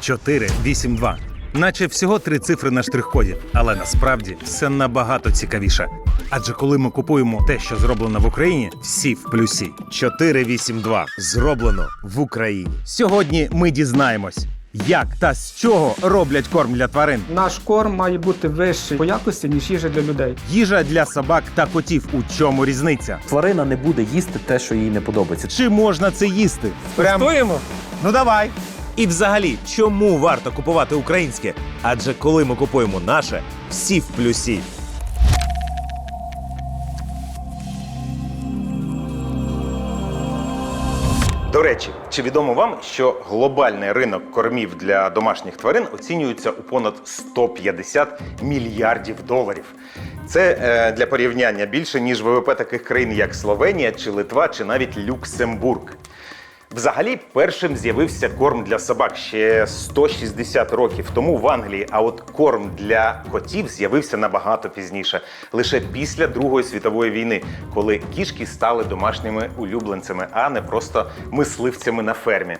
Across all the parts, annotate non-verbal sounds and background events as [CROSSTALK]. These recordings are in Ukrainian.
482. Наче всього три цифри на штрих-коді, але насправді все набагато цікавіше. Адже коли ми купуємо те, що зроблено в Україні, всі в плюсі. 482 зроблено в Україні. Сьогодні ми дізнаємось, як та з чого роблять корм для тварин. Наш корм має бути вищий по якості, ніж їжа для людей. Їжа для собак та котів. У чому різниця? Тварина не буде їсти те, що їй не подобається. Чи можна це їсти? Прям Стоїмо? ну давай. І взагалі, чому варто купувати українське? Адже коли ми купуємо наше, всі в плюсі. До речі, чи відомо вам, що глобальний ринок кормів для домашніх тварин оцінюється у понад 150 мільярдів доларів? Це е, для порівняння більше ніж ВВП таких країн, як Словенія чи Литва, чи навіть Люксембург. Взагалі, першим з'явився корм для собак ще 160 років тому в Англії. А от корм для котів з'явився набагато пізніше, лише після Другої світової війни, коли кішки стали домашніми улюбленцями, а не просто мисливцями на фермі.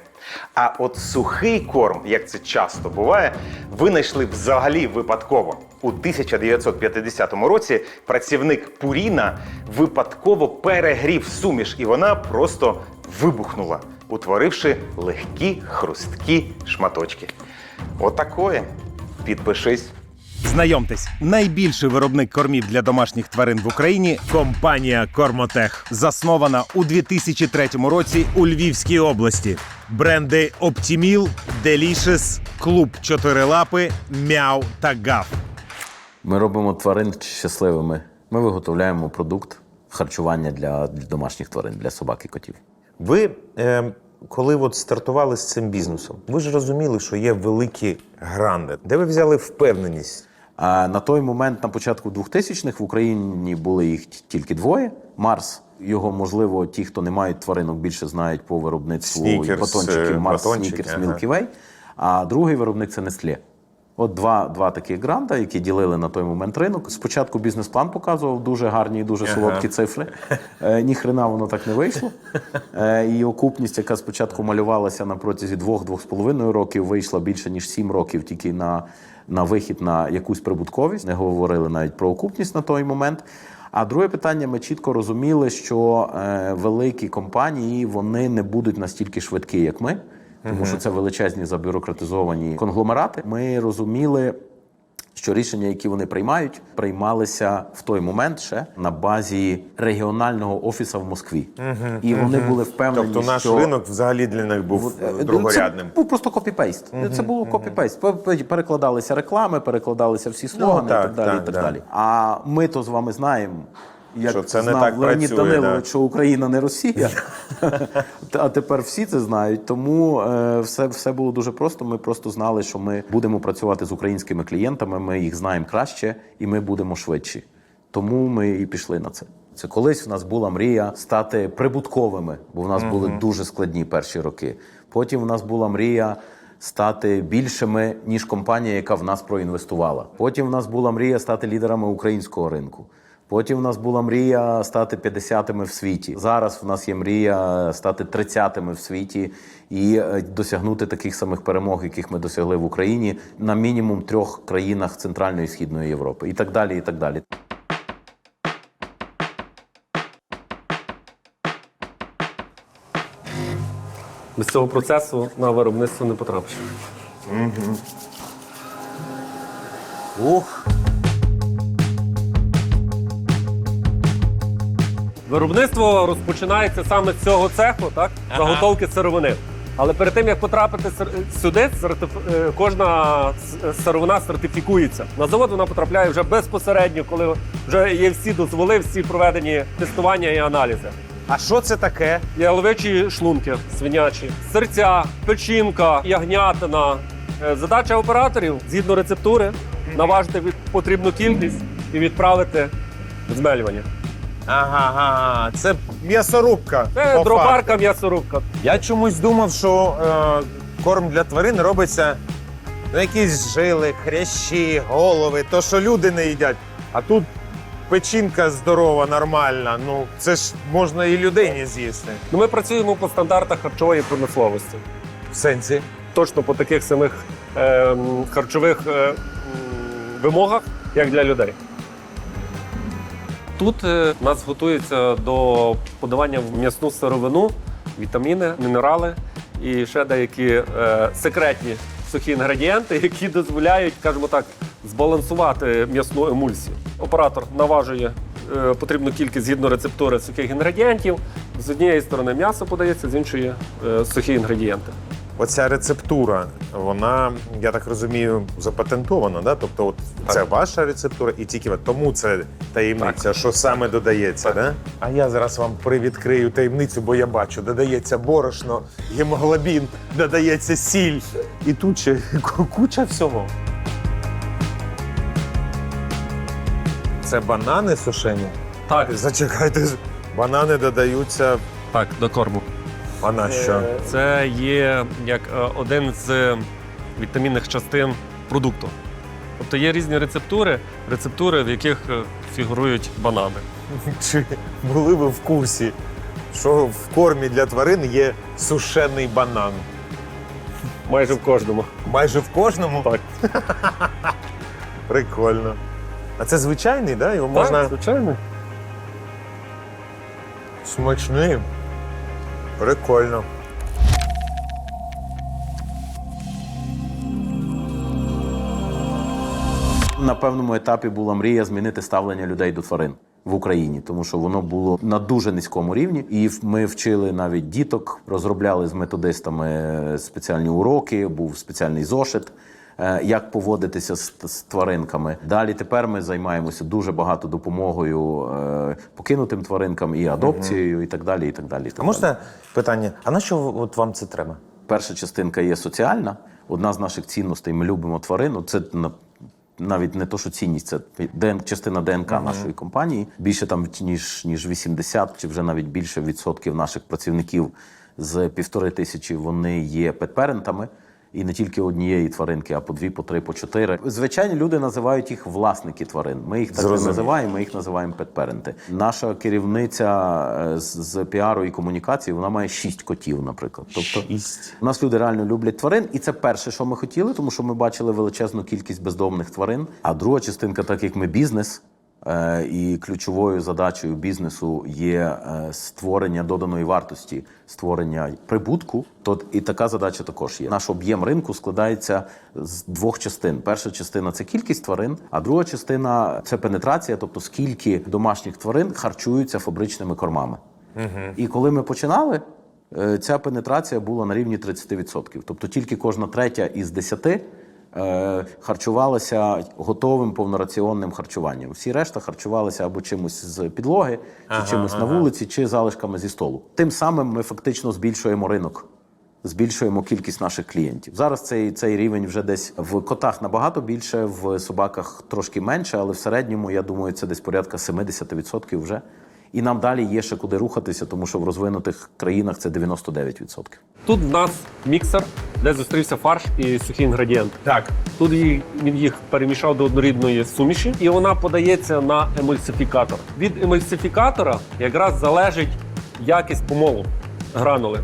А от сухий корм, як це часто буває, винайшли взагалі випадково. У 1950 році працівник Пуріна випадково перегрів суміш, і вона просто вибухнула, утворивши легкі хрусткі шматочки. Отакої. Підпишись. Знайомтесь, найбільший виробник кормів для домашніх тварин в Україні компанія Кормотех, заснована у 2003 році у Львівській області. Бренди Оптіміл, Делішес, Клуб Чотирилапи, Мяу та Гав. Ми робимо тварин щасливими. Ми виготовляємо продукт харчування для, для домашніх тварин, для собак і котів. Ви, е, коли от стартували з цим бізнесом, ви ж розуміли, що є великі гранди. Де ви взяли впевненість? А на той момент, на початку 2000-х, в Україні були їх тільки двоє. Марс. Його, можливо, ті, хто не мають тваринок, більше знають по виробництву Снікерс, батончиків Марс батончики, Снікерс, ага. Way. А другий виробник це Nestlé. От два, два таких гранта, які ділили на той момент ринок. Спочатку бізнес-план показував дуже гарні і дуже солодкі цифри. Е, ні хрена воно так не вийшло. [LAUGHS] Е, і окупність, яка спочатку малювалася на протязі двох-двох з половиною років, вийшла більше ніж сім років тільки на, на вихід на якусь прибутковість. Не говорили навіть про окупність на той момент. А друге питання: ми чітко розуміли, що е, великі компанії вони не будуть настільки швидкі, як ми, тому що це величезні забюрократизовані конгломерати. Ми розуміли. Що рішення, які вони приймають, приймалися в той момент ще на базі регіонального офісу в Москві, і вони були впевнені, Тобто наш що ринок взагалі для них був е, Це другорядним. був просто копіпейст. Це було копіпейст. Пе- пе- Перекладалися реклами, перекладалися всі слогани Ну, так, і так далі. так, і так да. далі. А ми то з вами знаємо. Як Що це не знав так Леонід працює, Данилович, да. що Україна не Росія, [LAUGHS] а тепер всі це знають. Тому е, все, все було дуже просто. Ми просто знали, що ми будемо працювати з українськими клієнтами. Ми їх знаємо краще, і ми будемо швидші. Тому ми і пішли на це. Це колись в нас була мрія стати прибутковими, бо в нас були дуже складні перші роки. Потім в нас була мрія стати більшими, ніж компанія, яка в нас проінвестувала. Потім в нас була мрія стати лідерами українського ринку. Потім в нас була мрія стати 50-ми в світі. Зараз в нас є мрія стати 30-ми в світі і е, досягнути таких самих перемог, яких ми досягли в Україні, на мінімум трьох країнах Центральної і Східної Європи, і так далі. І так далі. Без цього процесу на виробництво не потрапиш. Ух, Виробництво розпочинається саме з цього цеху, так? Заготовки сировини. Але перед тим як потрапити сюди, е, кожна сировина сертифікується. На завод вона потрапляє вже безпосередньо, коли вже є всі дозволи, всі проведені тестування і аналізи. а що це таке? Яловичі шлунки свинячі, серця, печінка, ягнятина. Е, Задача операторів згідно рецептури наважити потрібну кількість і відправити в змелювання. Ага, ага, це м'ясорубка. Це по дробарка, м'ясорубка. Я чомусь думав, що е, корм для тварин робиться на якісь жили, хрящі, голови, то, що люди не їдять. А тут печінка здорова, нормальна. Ну, це ж можна і людині з'їсти. Ну, ми працюємо по стандартах харчової промисловості. В сенсі. точно по таких самих е, харчових е, м, вимогах, як для людей. Тут е, нас готується до подавання в м'ясну сировину, вітаміни, мінерали і ще деякі е, секретні сухі інгредієнти, які дозволяють, скажімо так, збалансувати м'ясну емульсію. Оператор наважує е, потрібну кількість згідно рецептури сухих інгредієнтів. З однієї сторони м'ясо подається, з іншої сухі інгредієнти. Оця рецептура, вона, я так розумію, запатентована, да? Тобто, от це ваша рецептура, і тільки ви- тому це таємниця, що саме додається, да? А я зараз вам привідкрию таємницю, бо я бачу, додається борошно, гемоглобін, додається сіль. І тут ще [LAUGHS] куча всього. Це банани сушені. Так, Зачекайте, банани додаються. так, до корму. А на що? Це є як е, один з вітамінних частин продукту. Тобто є різні рецептури, рецептури, в яких е, фігурують банани. [LAUGHS] Чи були ви в курсі, що в кормі для тварин є сушений банан? Майже в кожному. Майже в кожному? Так. [LAUGHS] Прикольно. А це звичайний, да? Його можна Так, звичайно. смачний. Прикольно. На певному етапі була мрія змінити ставлення людей до тварин в Україні, тому що воно було на дуже низькому рівні. І ми вчили навіть діток, розробляли з методистами спеціальні уроки, був спеціальний зошит. Е, Як поводитися з, з тваринками? Далі тепер ми займаємося дуже багато допомогою е, покинутим тваринкам і адопцією, і так далі. І так далі. І так А можна питання? А на що от вам це треба? Перша частинка є соціальна. Одна з наших цінностей ми любимо тварину. Це на- навіть не то, що цінність, це ДН, частина ДНК нашої компанії. Більше там ніж ніж 80 чи вже навіть більше відсотків наших працівників з півтори тисячі вони є петперентами. І не тільки однієї тваринки, а по дві, по три, по чотири. Звичайні люди називають їх власники тварин. Ми їх так не називаємо, ми їх називаємо петперенти. Наша керівниця е, з, з піару і комунікації вона має шість котів, наприклад. Тобто Шість. у нас люди реально люблять тварин, і це перше, що ми хотіли, тому що ми бачили величезну кількість бездомних тварин. А друга частинка, так як ми бізнес. Е, І ключовою задачею бізнесу є е, створення доданої вартості, створення прибутку. То і така задача також є. Наш об'єм ринку складається з двох частин. Перша частина це кількість тварин, а друга частина це пенетрація, тобто скільки домашніх тварин харчуються фабричними кормами. І коли ми починали, е, ця пенетрація була на рівні 30%. Тобто тільки кожна третя із 10 е, харчувалася готовим повнораціонним харчуванням. Всі решта харчувалися або чимось з підлоги, чи чимось на вулиці, чи залишками зі столу. Тим самим ми фактично збільшуємо ринок. Збільшуємо кількість наших клієнтів. Зараз цей, цей рівень вже десь в котах набагато більше, в собаках трошки менше, але в середньому, я думаю, це десь порядка 70% вже. І нам далі є ще куди рухатися, тому що в розвинутих країнах це 99%. Тут в нас міксер, де зустрівся фарш і сухі інгредієнти. Так. Тут він їх перемішав до однорідної суміші, і вона подається на емульсифікатор. Від емульсифікатора якраз залежить якість помолу гранули.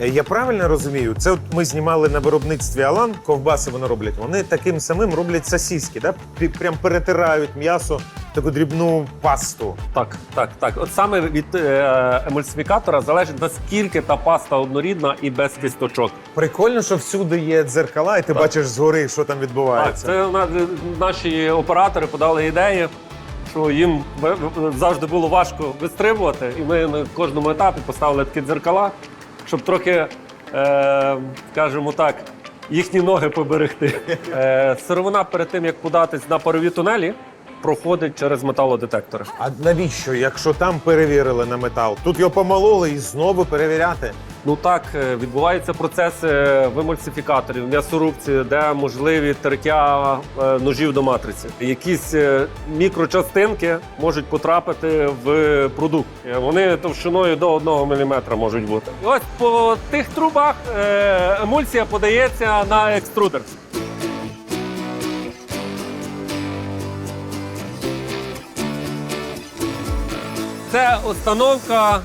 Е, Я правильно розумію? Це от ми знімали на виробництві Алан, ковбаси вони роблять. Вони таким самим роблять сосиски, да? Пі- Прям перетирають м'ясо в таку дрібну пасту. Так, так, так. От саме від е, емульсифікатора залежить наскільки та паста однорідна і без кісточок. Прикольно, що всюди є дзеркала, і ти бачиш згори, що там Так, відбувається. це на- наші оператори подали ідею, що їм ви- ви- завжди було важко вистрибувати, і ми на кожному етапі поставили такі дзеркала, щоб трохи, е, скажімо так, їхні ноги поберегти. Е, сировина перед тим, як податись на парові тунелі, проходить через металодетектори. А навіщо, якщо там перевірили на метал? Тут його помололи і знову перевіряти. Ну так, е, відбуваються процеси в емульсифікаторі, в м'ясорубці, де можливі тертя е, ножів до матриці. Якісь е, мікрочастинки можуть потрапити в продукт. Е, Вони товщиною до 1 мм можуть бути. І ось по тих трубах е, емульсія подається на екструдер. Це установка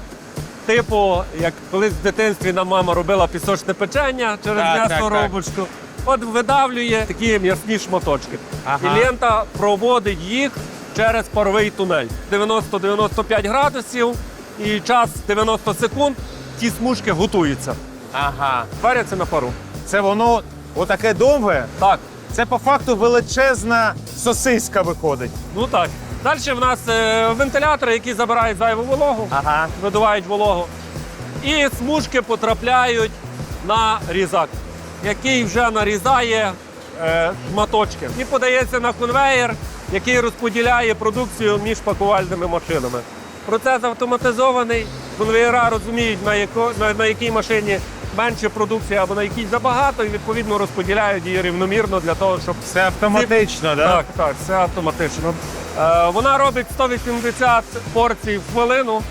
типу, як колись в дитинстві нам мама робила пісочне печення через Так, так, м'ясорубочку. От видавлює такі м'ясні шматочки. Ага. І лента проводить їх через паровий тунель. 90-95 градусів і час 90 секунд. Ті смужки готуються. Ага. Варяться на пару. Це воно отаке довге. Так, Це по факту величезна сосиска виходить. ну так. Далі в нас е, вентилятори, які забирають зайву вологу. Ага. видувають вологу. І смужки потрапляють на різак, який вже нарізає е, шматочки. І подається на конвеєр, який розподіляє продукцію між пакувальними машинами. Процес автоматизований, конвеєра розуміють, на, яко, на, на якій машині менше продукції або на якій забагато, і відповідно розподіляють її рівномірно для того, щоб Це автоматично, так? так, так, все автоматично. Е, вона робить 180 порцій в хвилину.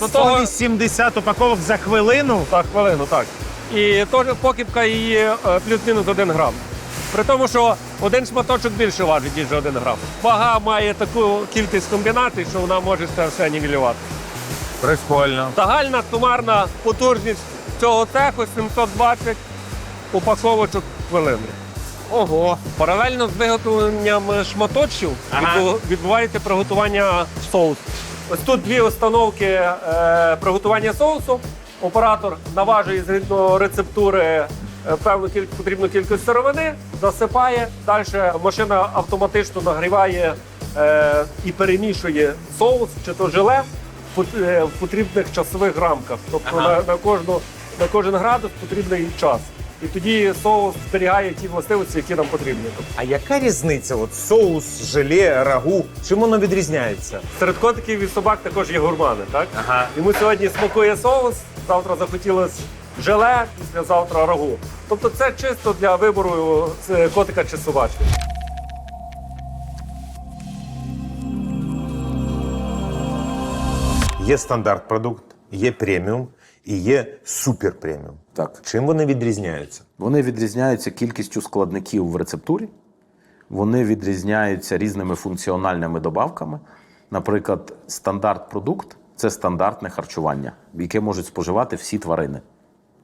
До того 180 упаковок за хвилину. так, хвилину, так. І теж покипка її е, плюс-мінус 1 грам. При тому, що один шматочок більше важить, ніж 1 грам. Вага має таку кількість комбінацій, що вона може це все нівелювати. Прикольно. Загальна сумарна потужність цього цеху 720 упаковочок в хвилину. Ого. Паралельно з виготовленням шматочків Ага. відбувається приготування соусу. Ось тут дві установки е, приготування соусу. Оператор наважує згідно рецептури е, певну кіль... потрібну кількість сировини, засипає. Далі машина автоматично нагріває е, і перемішує соус чи то желе е, в потрібних часових рамках. Тобто Ага. на, на, кожну, на кожен градус потрібний час. І тоді соус зберігає ті властивості, які нам потрібні. А яка різниця? От соус, желе, рагу. Чим воно відрізняється? Серед котиків і собак також є гурмани, так? Ага. Йому сьогодні смакує соус, завтра захотілось желе, післязавтра рагу. Тобто це чисто для вибору е, котика чи собачки. Є стандарт продукт, є преміум і є супер преміум. Так. Чим вони відрізняються? Вони відрізняються кількістю складників в рецептурі, вони відрізняються різними функціональними добавками. Наприклад, стандарт продукт це стандартне харчування, яке можуть споживати всі тварини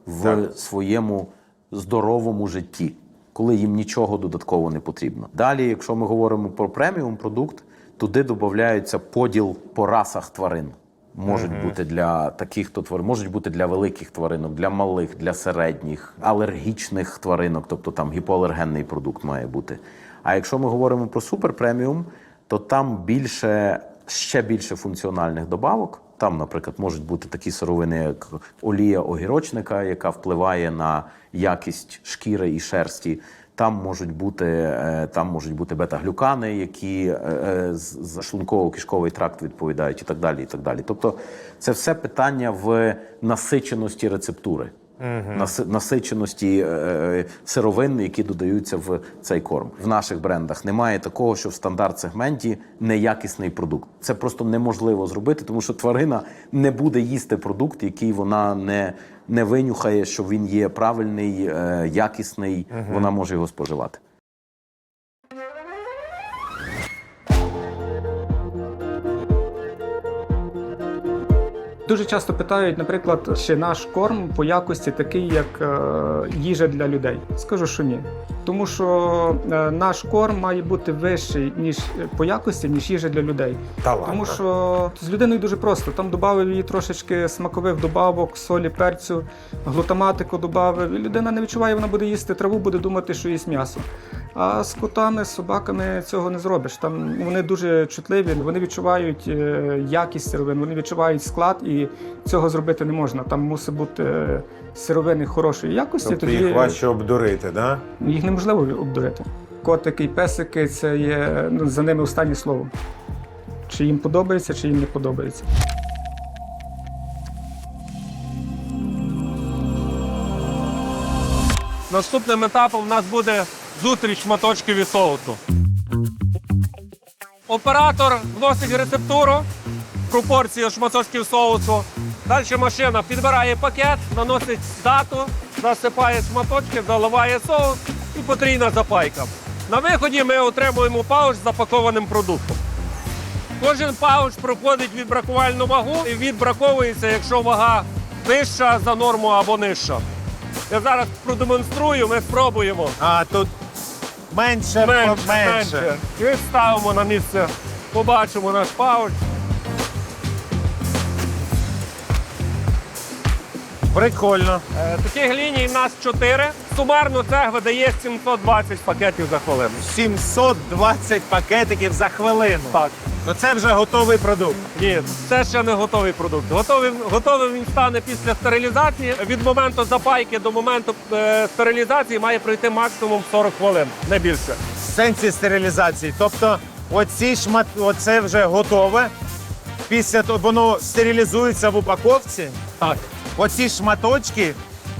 в Так. своєму здоровому житті, коли їм нічого додатково не потрібно. Далі, якщо ми говоримо про преміум продукт, туди додаються поділ по расах тварин. Можуть бути для таких то тварин, можуть бути для великих тваринок, для малих, для середніх, алергічних тваринок, тобто там гіпоалергенний продукт має бути. А якщо ми говоримо про суперпреміум, то там більше ще більше функціональних добавок. Там, наприклад, можуть бути такі сировини, як олія огірочника, яка впливає на якість шкіри і шерсті. Там можуть бути, е, там можуть бути бета-глюкани, які е, е, за шлунково-кишковий тракт відповідають, і так далі. І так далі. Тобто, це все питання в насиченості рецептури, наси- насиченості е, е, сировин, які додаються в цей корм. В наших брендах немає такого, що в стандарт сегменті неякісний продукт. Це просто неможливо зробити, тому що тварина не буде їсти продукт, який вона не, не винюхає, що він є правильний, якісний. якісний, вона може його споживати. Дуже часто питають, наприклад, чи наш корм по якості такий, як е, їжа для людей. Скажу, що ні. Тому що е, наш корм має бути вищий ніж е, по якості, ніж їжа для людей. Та ладно. Тому що з людиною дуже просто. Там додав їй трошечки смакових добавок, солі, перцю, глутаматику додав. Людина не відчуває, вона буде їсти траву, буде думати, що їсть м'ясо. А з котами, з собаками цього не зробиш. Там вони дуже чутливі, вони відчувають е, якість сировин, вони відчувають склад, і цього зробити не можна. Там мусить бути е, сировини хорошої якості. Тобто їх важче обдурити, да? їх неможливо обдурити. Котики і песики це є ну, за ними останнє слово. Чи їм подобається, чи їм не подобається. Наступним етапом у нас буде зустріч шматочків і соусу. Оператор вносить рецептуру, пропорцію шматочків соусу. Далі машина підбирає пакет, наносить дату, засипає шматочки, заливає соус і потрійна запайка. На виході ми отримуємо пауч з запакованим продуктом. Кожен пауч проходить відбракувальну вагу і відбраковується, якщо вага вища за норму або нижча. Я зараз продемонструю, ми спробуємо. А тут менше, Менше, менше. менше. І ставимо на місце, побачимо наш пауч. Прикольно. Е, Таких ліній в нас 4. Сумарно це видає 720 пакетів за хвилину. 720 пакетиків за хвилину. Так. Ну це вже готовий продукт. Ні, це ще не готовий продукт. Готовий, готовим він стане після стерилізації. Від моменту запайки до моменту е, стерилізації має пройти максимум 40 хвилин, не більше. В сенсі стерилізації. Тобто, оці шмат, оце вже готове. Після того воно стерилізується в упаковці. Так. Оці шматочки,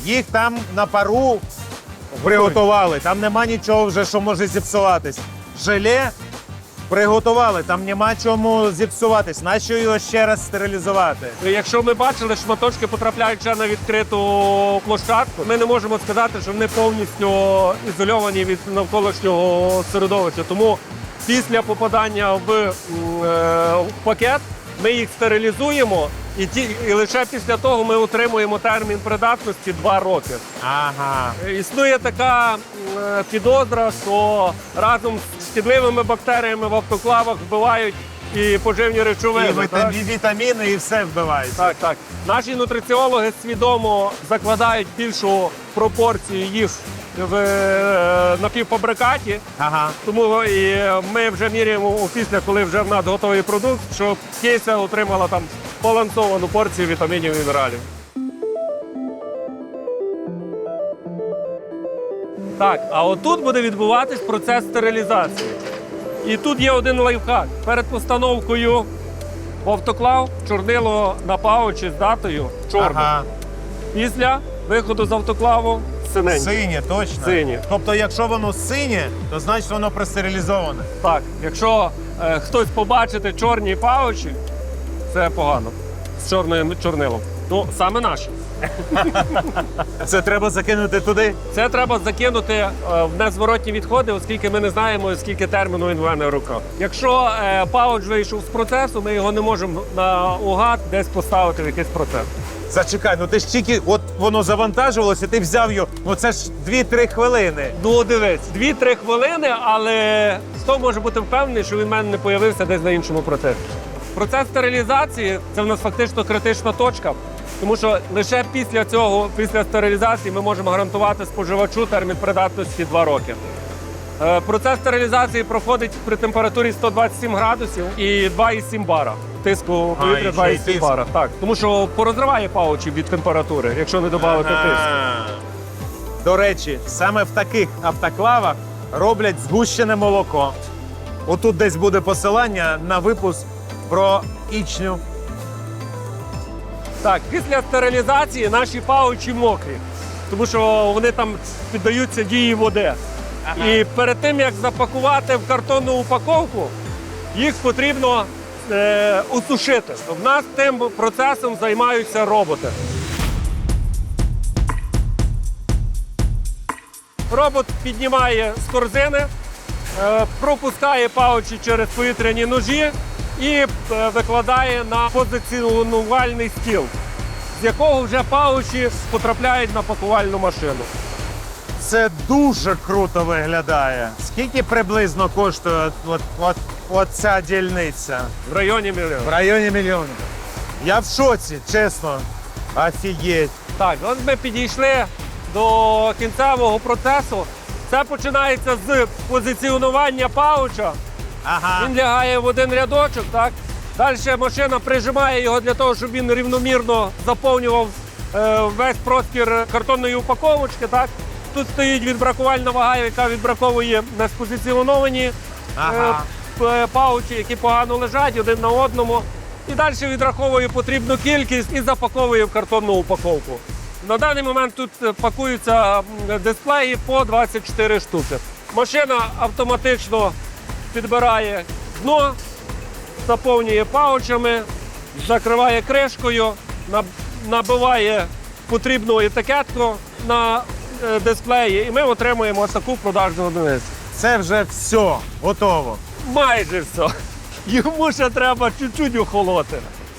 їх там на пару приготували. Там нема нічого вже, що може зіпсуватись. Желе приготували, там нема чому зіпсуватись. Нащо його ще раз стерилізувати? Якщо ми бачили, шматочки потрапляють ще на відкриту площадку, ми не можемо сказати, що вони повністю ізольовані від навколишнього середовища. Тому після попадання в, е, в пакет ми їх стерилізуємо, і, ті, і лише після того ми отримуємо термін придатності 2 роки. Ага. Існує така е, підозра, що разом з шкідливими бактеріями в автоклавах вбивають і поживні речовини. І так? вітамі- вітаміни, і все вбивається. Так, так. Наші нутриціологи свідомо закладають більшу пропорцію їх в е, напівфабрикаті. Ага. Тому і ми вже міряємо після, коли вже в нас готовий продукт, щоб кейся отримала там балансовану порцію вітамінів і мінералів. Так, а отут буде відбуватись процес стерилізації. І тут є один лайфхак. Перед постановкою в автоклав чорнило на паучі з датою чорне. Ага. Після виходу з автоклаву синеньке. Синє, точно. Синє. Тобто, якщо воно синє, то значить воно простерилізоване. Так, якщо е, хтось побачите чорні паучі, це погано. З чорним чорнилом. Ну, саме наші. [LAUGHS] Це треба закинути туди. Це треба закинути е, в незворотні відходи, оскільки ми не знаємо, скільки терміну він в руках. Якщо е, пауч вийшов з процесу, ми його не можемо на угад десь поставити в якийсь процес. Зачекай, ну ти ж тільки от воно завантажувалося, ти взяв його. Ну це ж 2-3 хвилини. Ну, дивись, 2-3 хвилини, але хто може бути впевнений, що він в мене не появився десь на іншому процесі. Процес стерилізації це в нас фактично критична точка, тому що лише після цього, після стерилізації, ми можемо гарантувати споживачу термін придатності 2 роки. Е, Процес стерилізації проходить при температурі 127 градусів і 2,7 бара. Тиску повітря і ще й 2,7 тиск. бара. Так, тому що порозриває паучі від температури, якщо не додати тиску. До речі, саме в таких автоклавах роблять згущене молоко. Отут десь буде посилання на випуск про ічню. Так, після стерилізації наші паучі мокрі, тому що вони там піддаються дії води. І перед тим як запакувати в картонну упаковку, їх потрібно е, усушити. В нас тим процесом займаються роботи. Робот піднімає з корзини, е, пропускає паучі через повітряні ножі і е, викладає на позиціонувальний стіл, з якого вже паучі потрапляють на пакувальну машину. Це дуже круто виглядає. Скільки приблизно коштує от, от, от ця дільниця? В районі мільйона. В районі мільйонів. Я в шоці, чесно. Офігеть. Так, от ми підійшли до кінцевого процесу. Це починається з позиціонування пауча. Ага. Він лягає в один рядочок, так? Далі машина прижимає його для того, щоб він рівномірно заповнював е, весь простір картонної упаковочки. Так? Тут стоїть відбракувальна вага, яка відбраковує неспозиціоновані Ага. е, паучі, які погано лежать один на одному. І далі відраховує потрібну кількість і запаковує в картонну упаковку. На даний момент тут е, пакуються дисплеї по 24 штуки. Машина автоматично підбирає дно, заповнює паучами, закриває кришкою, набиває потрібну етикетку на е, дисплеї, і ми отримуємо ось таку продажну одиницю. Це вже все, готово. Майже все. йому ще треба чуть-чуть охолоти.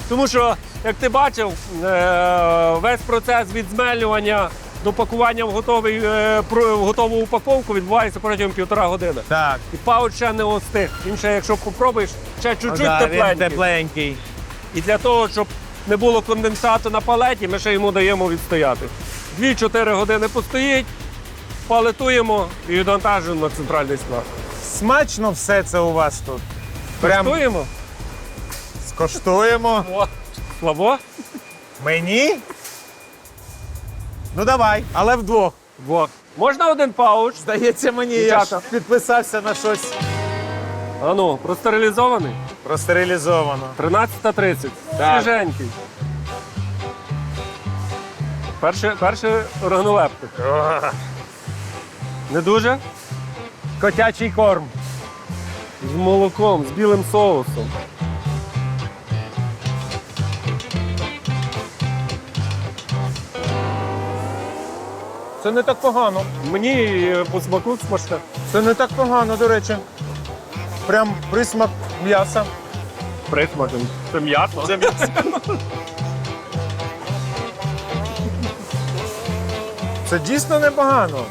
Тому що, як ти бачив, е, весь процес від змелювання до пакування в, готовий, е, в готову упаковку відбувається протягом півтора години. Так. І пауч ще не остиг. Він ще, якщо попробуєш, ще чуть-чуть тепленький. тепленький. І для того, щоб не було конденсату на палеті, ми ще йому даємо відстояти. 2-4 години постоїть, палетуємо і відвантажуємо на центральний склад. Смачно все це у вас тут. Прям Коштуємо? скоштуємо. О, Слабо? Мені? Ну давай, але вдвох. Во. Можна один пауч? Здається, мені я Дівчата. ж підписався на щось А ну, простерилізований. простерилізовано. 13.30. Так. Свіженький. Перший, перший органолептик. Не дуже? Котячий корм. З молоком, з білим соусом. Це не так погано. Мені е, по смаку смачне. Це не так погано, до речі. Прям присмак м'яса. Присмаком. Це м'ясо. Це Це дійсно непогано.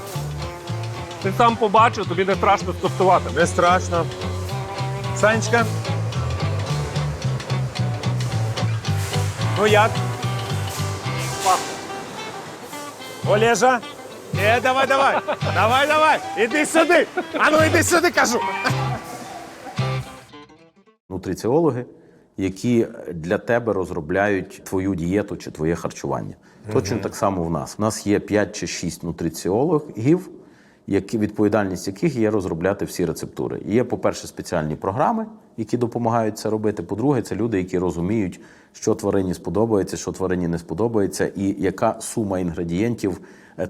Ти сам побачив, тобі не страшно скуштувати. Не страшно. Санечка. Ну як? Олежа? Е, давай, давай. Давай, давай. Іди сюди. А ну іди сюди, кажу. Нутриціологи, які для тебе розробляють твою дієту чи твоє харчування. Точно так само в нас. У нас є 5 чи 6 нутриціологів, які, відповідальність яких є розробляти всі рецептури. Є, по-перше, спеціальні програми, які допомагають це робити. По-друге, це люди, які розуміють, що тварині сподобається, що тварині не сподобається, і яка сума інгредієнтів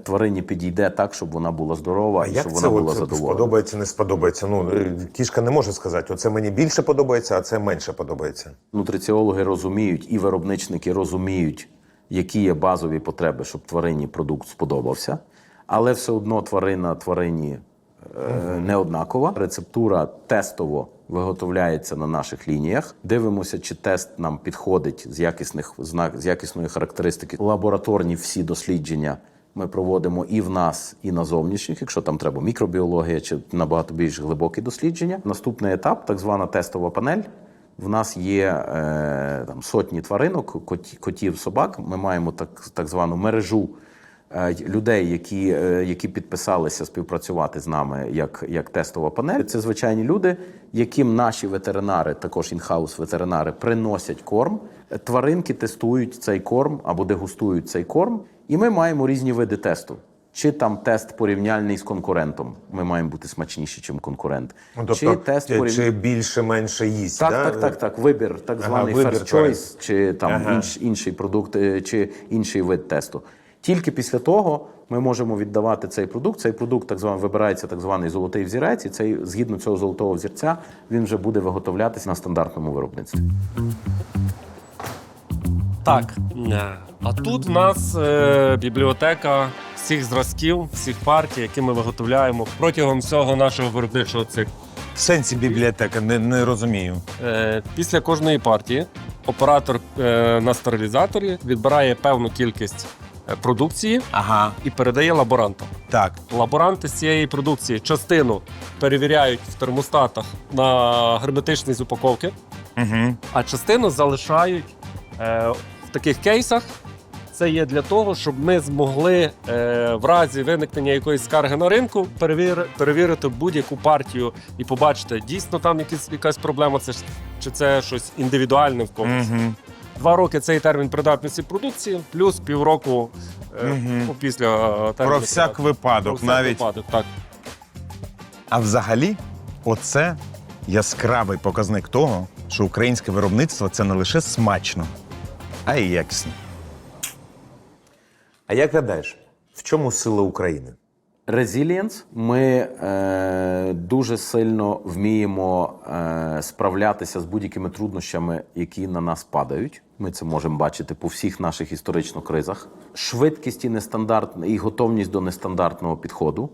тварині підійде так, щоб вона була здорова і щоб вона була задоволена. сподобається, не сподобається? Ну, е, кішка не може сказати, оце мені більше подобається, а це менше подобається. Нутриціологи розуміють і виробничники розуміють, які є базові потреби, щоб тварині продукт сподобався, але все одно тварина тварині е, не однакова. Рецептура тестово виготовляється на наших лініях. Дивимося, чи тест нам підходить з якісних знак з якісної характеристики. Лабораторні всі дослідження. Ми проводимо і в нас, і на зовнішніх, якщо там треба мікробіологія чи набагато більш глибокі дослідження. Наступний етап, так звана тестова панель. В нас є е, там, сотні тваринок, котів, собак. Ми маємо так, так звану мережу е, людей, які, е, які підписалися співпрацювати з нами як, як тестова панель. Це звичайні люди, яким наші ветеринари, також інхаус ветеринари, приносять корм. Тваринки тестують цей корм або дегустують цей корм, і ми маємо різні види тесту. Чи там тест порівняльний з конкурентом? Ми маємо бути смачніші, ніж конкурент. Ну, чи тест порівня- тобто, чи більше-менше їсть. так, да? так, так, так. Вибір, так Ага, званий вибір first choice, чи там Ага. інш, інший продукт, е, чи інший вид тесту. Тільки після того ми можемо віддавати цей продукт. Цей продукт так званий вибирається так званий золотий взірець, і цей згідно цього золотого взірця він вже буде виготовлятися на стандартному виробництві. Так. А тут в нас е, бібліотека всіх зразків, всіх партій, які ми виготовляємо протягом всього нашого виробничого циклу. В сенсі бібліотека, не, не розумію. Е, після кожної партії оператор е, на стерилізаторі відбирає певну кількість е, продукції Ага. і передає лаборантам. Так. Лаборанти з цієї продукції частину перевіряють в термостатах на герметичність упаковки, Угу. а частину залишають е, в таких кейсах. Це є для того, щоб ми змогли е, в разі виникнення якоїсь скарги на ринку перевір, перевірити будь-яку партію і побачити, дійсно там якісь, якась проблема, це чи це щось індивідуальне в когось. Угу. Два роки цей термін придатності продукції, плюс півроку ну, після е, терміну. Про всяк придатності. випадок Про всяк навіть. випадок, так. А взагалі, оце яскравий показник того, що українське виробництво це не лише смачно, а й якісно. А як гадаєш, в чому сила України? Resilience. Ми е, дуже сильно вміємо е, справлятися з будь-якими труднощами, які на нас падають. Ми це можемо бачити по всіх наших історичних кризах. Швидкість і нестандарт і готовність до нестандартного підходу.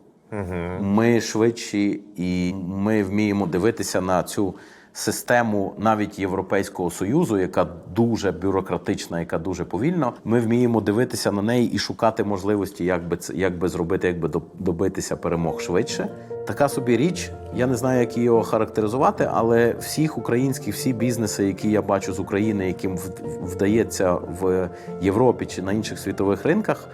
Ми швидші і ми вміємо дивитися на цю систему навіть Європейського союзу, яка дуже бюрократична, яка дуже повільна. Ми вміємо дивитися на неї і шукати можливості, як би це як би зробити, як би до- добитися перемог швидше. Така собі річ. Я не знаю, як її охарактеризувати, але всіх українських, всі бізнеси, які я бачу з України, яким вдається в Європі чи на інших світових ринках.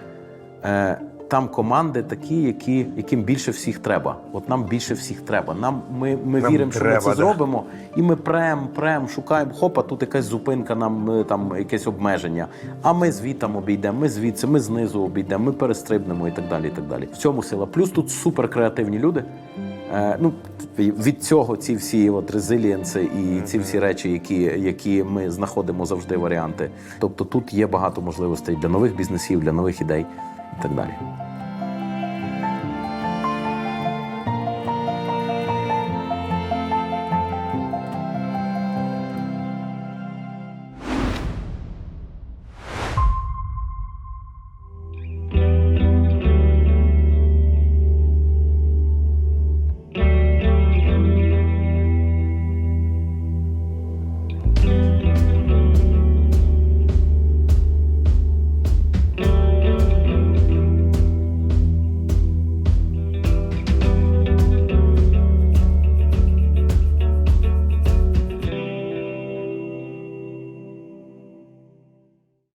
Там команди такі, які, яким більше всіх треба. От нам більше всіх треба. Нам ми, ми Нам віримо, що треба, ми це да. зробимо, і ми прем, прем, шукаємо. Хопа, тут якась зупинка, нам е, там якесь обмеження. А ми звітом обійдемо, ми звідси, ми знизу обійдемо, ми перестрибнемо і так далі. І так далі. В цьому сила. Плюс тут супер креативні люди. Е, ну, від цього ці всі от резилієнси і ці всі речі, які, які ми знаходимо завжди варіанти. Тобто тут є багато можливостей для нових бізнесів, для нових ідей і так далі.